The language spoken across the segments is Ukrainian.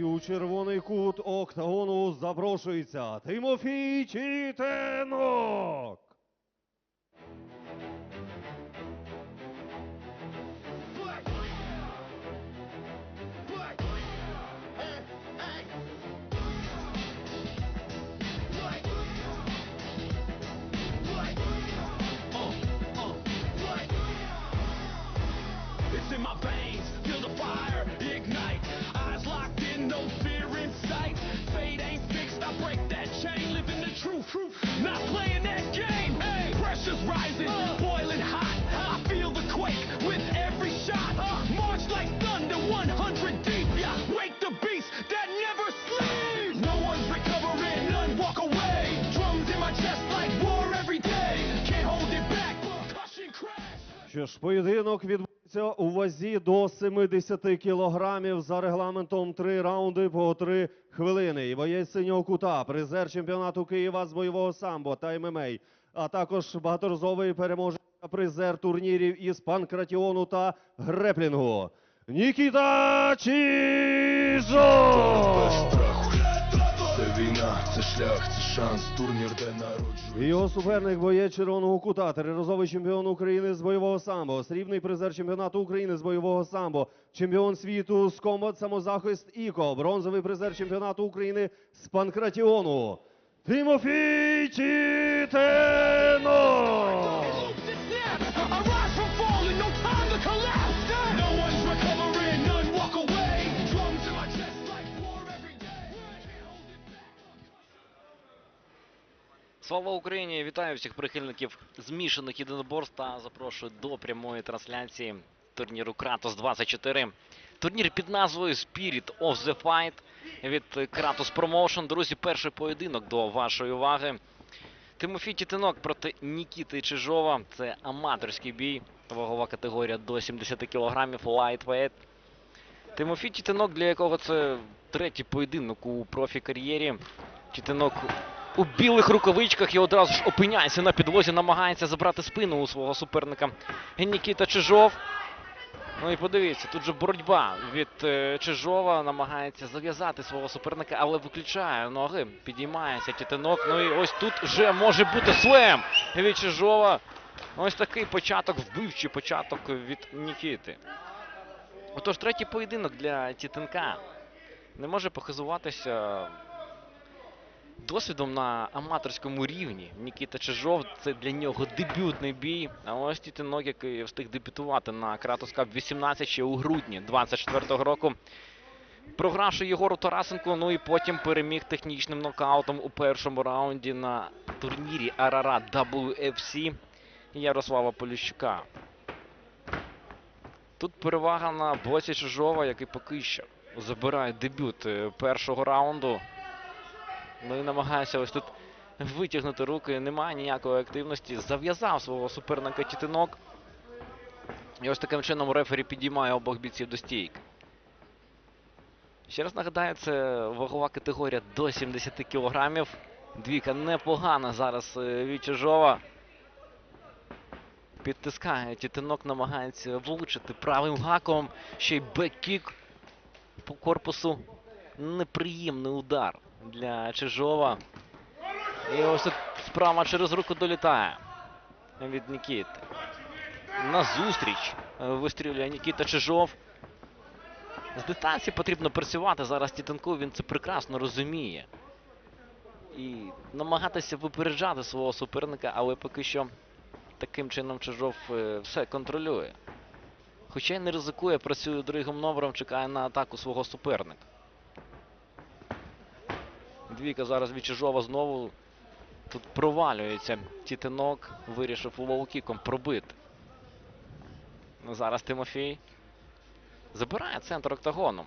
І у червоний кут октагону запрошується Тимофій Чітенок. Що ж, поєдинок відбувається у вазі до 70 кілограмів за регламентом три раунди по три хвилини. І боєць синього кута, призер чемпіонату Києва з бойового самбо та ММА, а також багаторазовий переможець та призер турнірів із панкратіону та греплінгу. Нікіта Чижов! Це шлях, це шанс, турнір, де народжується. Його суперник боєць червоного кута, триразовий чемпіон України з бойового самбо, срібний призер чемпіонату України з бойового самбо, чемпіон світу з комбат самозахист ІКО, бронзовий призер чемпіонату України з панкратіону. Тимофій Чітенок! Слава Україні! Вітаю всіх прихильників змішаних єдиноборств та запрошую до прямої трансляції турніру Kratos 24. Турнір під назвою Spirit of the Fight від Kratos Promotion. Друзі, перший поєдинок до вашої уваги. Тимофій Тітинок проти Нікіти Чижова. Це аматорський бій. Вагова категорія до 70 кг lightweight. Тимофій Тітинок, для якого це третій поєдинок у профі-кар'єрі. Тітинок у білих рукавичках і одразу ж опиняється на підлозі, намагається забрати спину у свого суперника Нікіта Чижов. Ну і подивіться, тут же боротьба від е, Чижова намагається зав'язати свого суперника, але виключає ноги. Підіймається тітинок. Ну і ось тут вже може бути слем від Чижова. Ось такий початок, вбивчий початок від Нікіти. Отож, третій поєдинок для Тітинка не може похизуватися досвідом на аматорському рівні. Нікіта Чижов це для нього дебютний бій. А ось Тітинок, який встиг дебютувати на Кратос Кап 18 ще у грудні 24-го року. Програвши Єгору Тарасенку, ну і потім переміг технічним нокаутом у першому раунді на турнірі Арара WFC Ярослава Поліщука. Тут перевага на боці Чижова, який поки що забирає дебют е, першого раунду. Ну і намагається ось тут витягнути руки. Немає ніякої активності. Зав'язав свого суперника Тітинок. І ось таким чином рефері підіймає обох бійців до стійки. Ще раз нагадаю, це вагова категорія до 70 кілограмів. Двійка непогана зараз е, від Чижова. Підтискає Тітинок, намагається влучити правим гаком. Ще й бек-кік по корпусу. Неприємний удар для Чижова. І ось тут справа через руку долітає від Нікіти. Назустріч вистрілює Нікіта Чижов. З дистанції потрібно працювати зараз Тітенку, він це прекрасно розуміє. І намагатися випереджати свого суперника, але поки що таким чином Чижов е, все контролює. Хоча й не ризикує, працює другим номером, чекає на атаку свого суперника. Двійка зараз від Чижова знову тут провалюється. Тітинок вирішив лоу-кіком пробити. Ну, зараз Тимофій забирає центр октагону.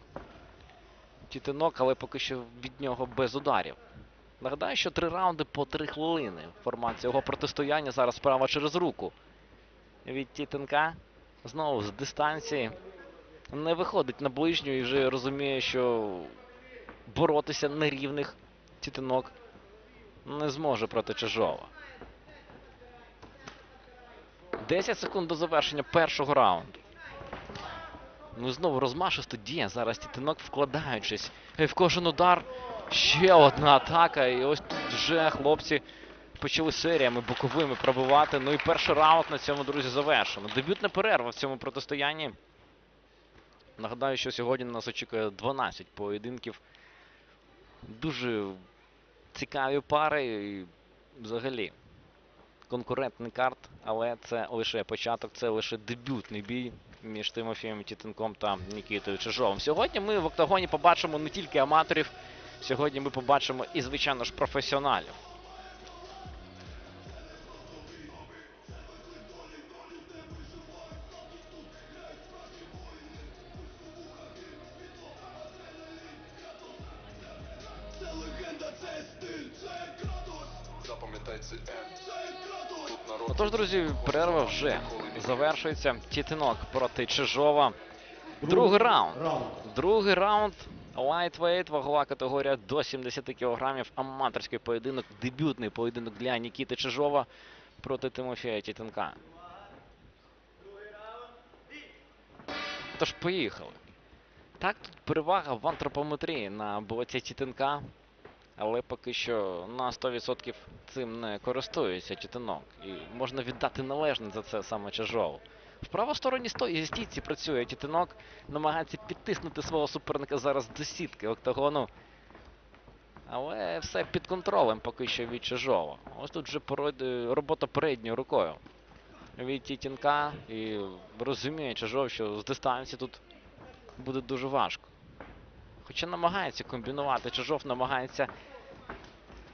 Тітинок, але поки що від нього без ударів. Нагадаю, що три раунди по три хвилини. Формація його протистояння зараз справа через руку. Від Тітинка знову з дистанції не виходить на ближню і вже розуміє, що боротися на рівних Тітинок не зможе проти Чижова. 10 секунд до завершення першого раунду. Ну і знову розмашисто діє зараз Тітинок, вкладаючись в кожен удар. Ще одна атака. І ось тут вже хлопці почали серіями боковими пробивати. Ну і перший раунд на цьому, друзі, завершено. Дебютна перерва в цьому протистоянні. Нагадаю, що сьогодні нас очікує 12 поєдинків. Дуже цікаві пари і взагалі конкурентний карт, але це лише початок, це лише дебютний бій між Тимофієм Тітенком та Нікітою Чижовим. Сьогодні ми в октагоні побачимо не тільки аматорів, сьогодні ми побачимо і, звичайно ж, професіоналів. Отож, друзі, перерва вже завершується. Тітинок проти Чижова. Другий раунд. Другий раунд. Lightweight, вагова категорія до 70 кг. Аматорський поєдинок, дебютний поєдинок для Нікіти Чижова проти Тимофія Тітенка. Тож поїхали. Так, тут перевага в антропометрії на боці Тітенка. Але поки що на 100% цим не користується Тітинок. І можна віддати належне за це саме Чижову. В правосторонній сто- зі стійці працює Тітинок, намагається підтиснути свого суперника зараз до сітки октагону. Але все під контролем поки що від Чижова. Ось тут вже робота передньою рукою від Тітінка. І розуміє Чижов, що з дистанції тут буде дуже важко. Хоча намагається комбінувати, Чижов намагається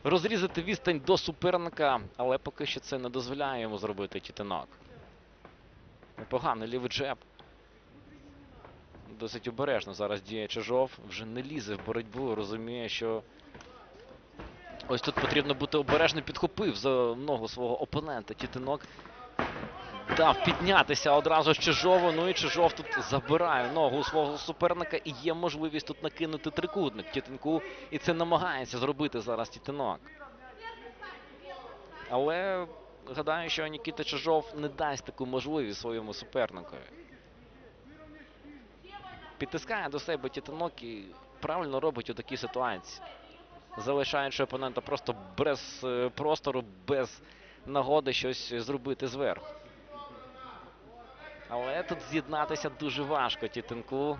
розрізати відстань до суперника, але поки що це не дозволяє йому зробити Тітинок. Непоганий лівий джеб. Досить обережно зараз діє Чижов. Вже не лізе в боротьбу, розуміє, що ось тут потрібно бути обережним. Підхопив за ногу свого опонента. Тітинок дав піднятися одразу з Чижову. Ну і Чижов тут забирає ногу свого суперника і є можливість тут накинути трикутник Тітинку. І це намагається зробити зараз Тітинок. Але гадаю, що Нікіта Чижов не дасть таку можливість своєму суперникові. Підтискає до себе Тітинок і правильно робить у такій ситуації. Залишаючи опонента просто без е, простору, без нагоди щось зробити зверху. Але тут з'єднатися дуже важко Тітинку.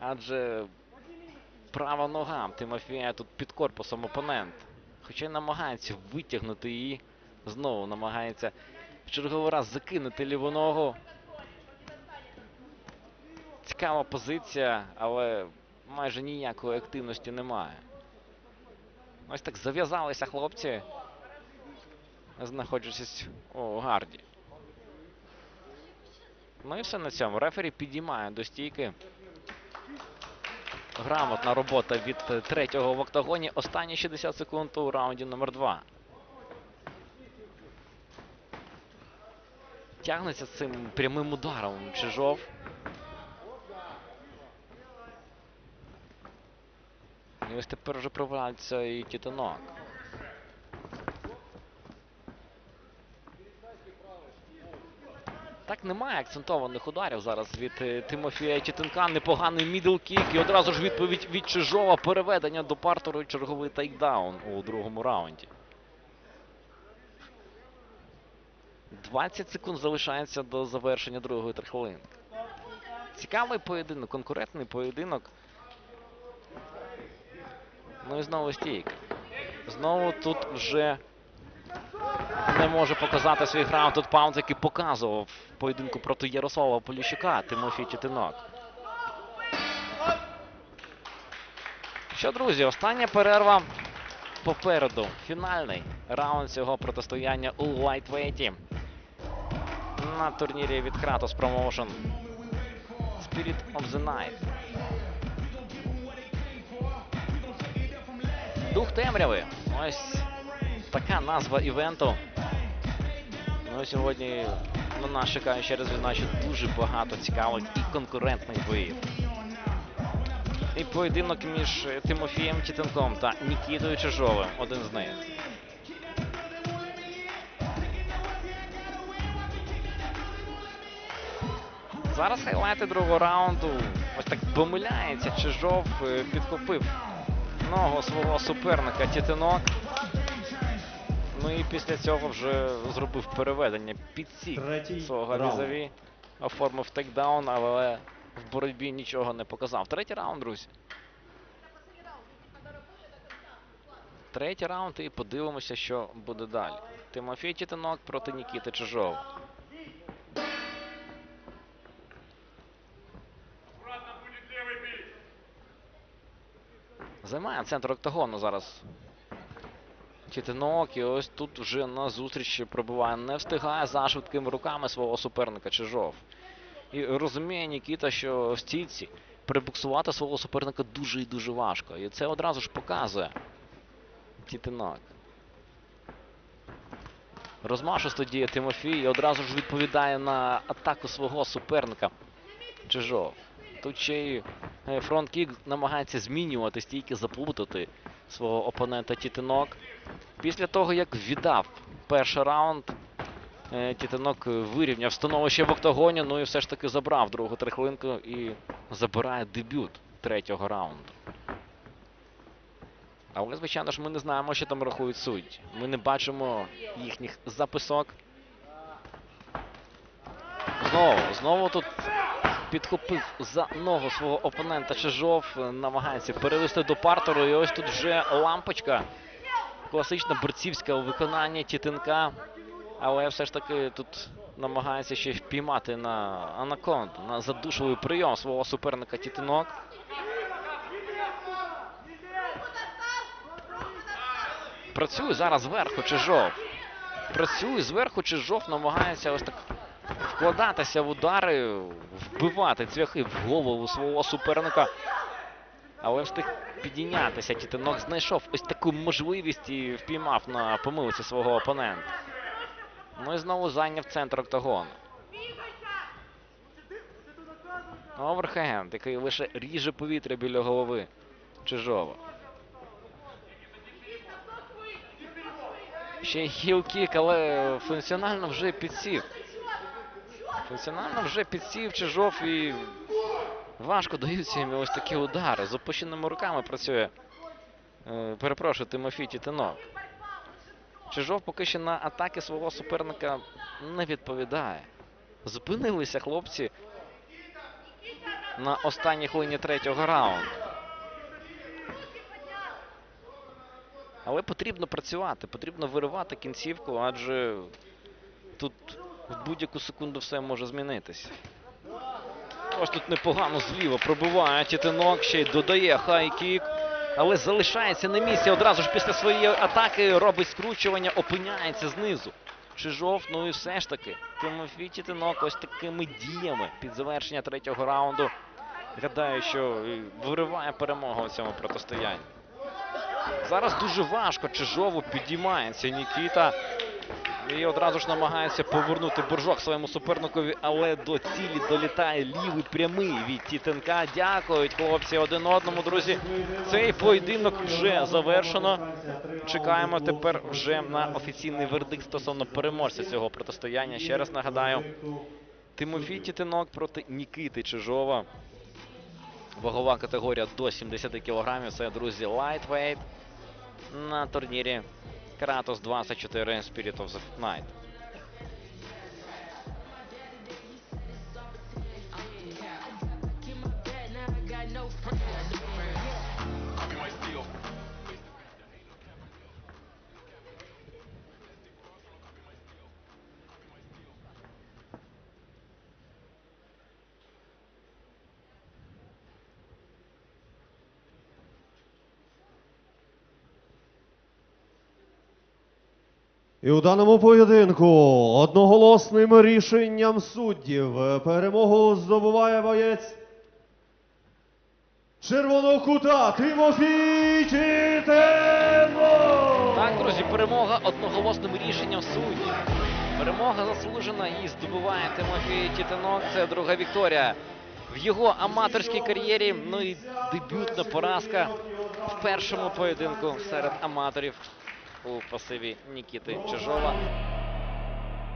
Адже права нога Тимофія тут під корпусом опонент. Хоча й намагається витягнути її. Знову намагається в черговий раз закинути ліву ногу. Цікава позиція, але майже ніякої активності немає. Ось так зав'язалися хлопці, знаходячись у гарді. Ну і все на цьому. Рефері підіймає до стійки. Грамотна робота від третього в октагоні. Останні 60 секунд у раунді номер 2 Тягнеться цим прямим ударом Чижов. І ось тепер вже провалиться і Тітанок. Так немає акцентованих ударів зараз від е, Тимофія Тітенка. Непоганий мідл-кік і одразу ж відповідь від Чижова. Переведення до партеру черговий тейкдаун у другому раунді. 20 секунд залишається до завершення другої трихвилинки. Цікавий поєдинок, конкурентний поєдинок. Ну і знову стійка. Знову тут вже не може показати свій граунд тут паунд, який показував в поєдинку проти Ярослава Поліщука Тимофій Тітинок. Що, друзі, остання перерва попереду. Фінальний раунд цього протистояння у лайтвейті на турнірі від Kratos Promotion Spirit of the Night. Дух темряви. Ось така назва івенту. Ну сьогодні на нас чекає ще раз відзначу дуже багато цікавих і конкурентних боїв. І поєдинок між Тимофієм Тітенком та Нікітою Чижовим. Один з них. Зараз хайлайти другого раунду. Ось так помиляється. Чижов е, підхопив ногу свого суперника Тітинок. Ну і після цього вже зробив переведення під сік свого візаві. Оформив тейкдаун, але в боротьбі нічого не показав. Третій раунд, друзі. Третій раунд і подивимося, що буде далі. Тимофій Тітинок проти Нікіти Чижова. Займає центр октагону зараз. Тітинок і ось тут вже на зустрічі пробиває. Не встигає за швидкими руками свого суперника Чижов. І розуміє Нікіта, що в стійці прибуксувати свого суперника дуже і дуже важко. І це одразу ж показує Тітинок. Розмашисто діє Тимофій і одразу ж відповідає на атаку свого суперника Чижов. Тут ще й е, фронт-кік намагається змінювати стійки, заплутати свого опонента Тітинок. Після того, як віддав перший раунд, е, Тітинок вирівняв становище в октагоні, ну і все ж таки забрав другу трихлинку і забирає дебют третього раунду. Але, звичайно ж, ми не знаємо, що там рахують судді. Ми не бачимо їхніх записок. Знову, знову тут підхопив за ногу свого опонента Чижов, намагається перевести до партеру. І ось тут вже лампочка. Класична борцівська у виконанні Тітинка. Але все ж таки тут намагається ще впіймати на анаконду, на задушливий прийом свого суперника Тітинок. Працює зараз зверху Чижов. Працює зверху Чижов, намагається ось так вкладатися в удари, вбивати цвяхи в голову свого суперника. Але встиг підійнятися. Тітинок знайшов ось таку можливість і впіймав на помилці свого опонента. Ну і знову зайняв центр октагону. Оверхенд, який лише ріже повітря біля голови Чижова. Ще й хіл-кік, але функціонально вже підсів. Функціонально вже підсів Чижов і важко даються їм ось такі удари. З опущеними руками працює. е, Перепрошую, Тимофій Тітинок. Чижов поки що на атаки свого суперника не відповідає. Зупинилися хлопці на останній хвилині третього раунду. Але потрібно працювати, потрібно виривати кінцівку, адже тут в будь-яку секунду все може змінитися. Ось тут непогано зліва пробиває Тітинок, ще й додає хай-кік, але залишається на місці. Одразу ж після своєї атаки робить скручування, опиняється знизу. Чижов, ну і все ж таки, Тимофій Тітинок ось такими діями під завершення третього раунду. Гадаю, що вириває перемогу у цьому протистоянні. Зараз дуже важко Чижову підіймається Нікіта. І одразу ж намагається повернути боржок своєму суперникові, але до цілі долітає лівий прямий від Тітенка. Дякують хлопці один одному, друзі. Цей поєдинок вже завершено. Чекаємо тепер вже на офіційний вердикт стосовно переможця цього протистояння. Ще раз нагадаю, Тимофій Тітинок проти Нікити Чижова. Вагова категорія до 70 кг. Це, друзі, лайтвейт на турнірі Kratos 24 Spirit of the Night. І у даному поєдинку одноголосним рішенням суддів перемогу здобуває боєць червоного кута Тимофій Тітенко! Так, друзі, перемога одноголосним рішенням суддів. Перемога заслужена і здобуває Тимофій Тітинок. Це друга вікторія в його аматорській кар'єрі. Ну і дебютна поразка в першому поєдинку серед аматорів у пасиві Нікіти Чижова.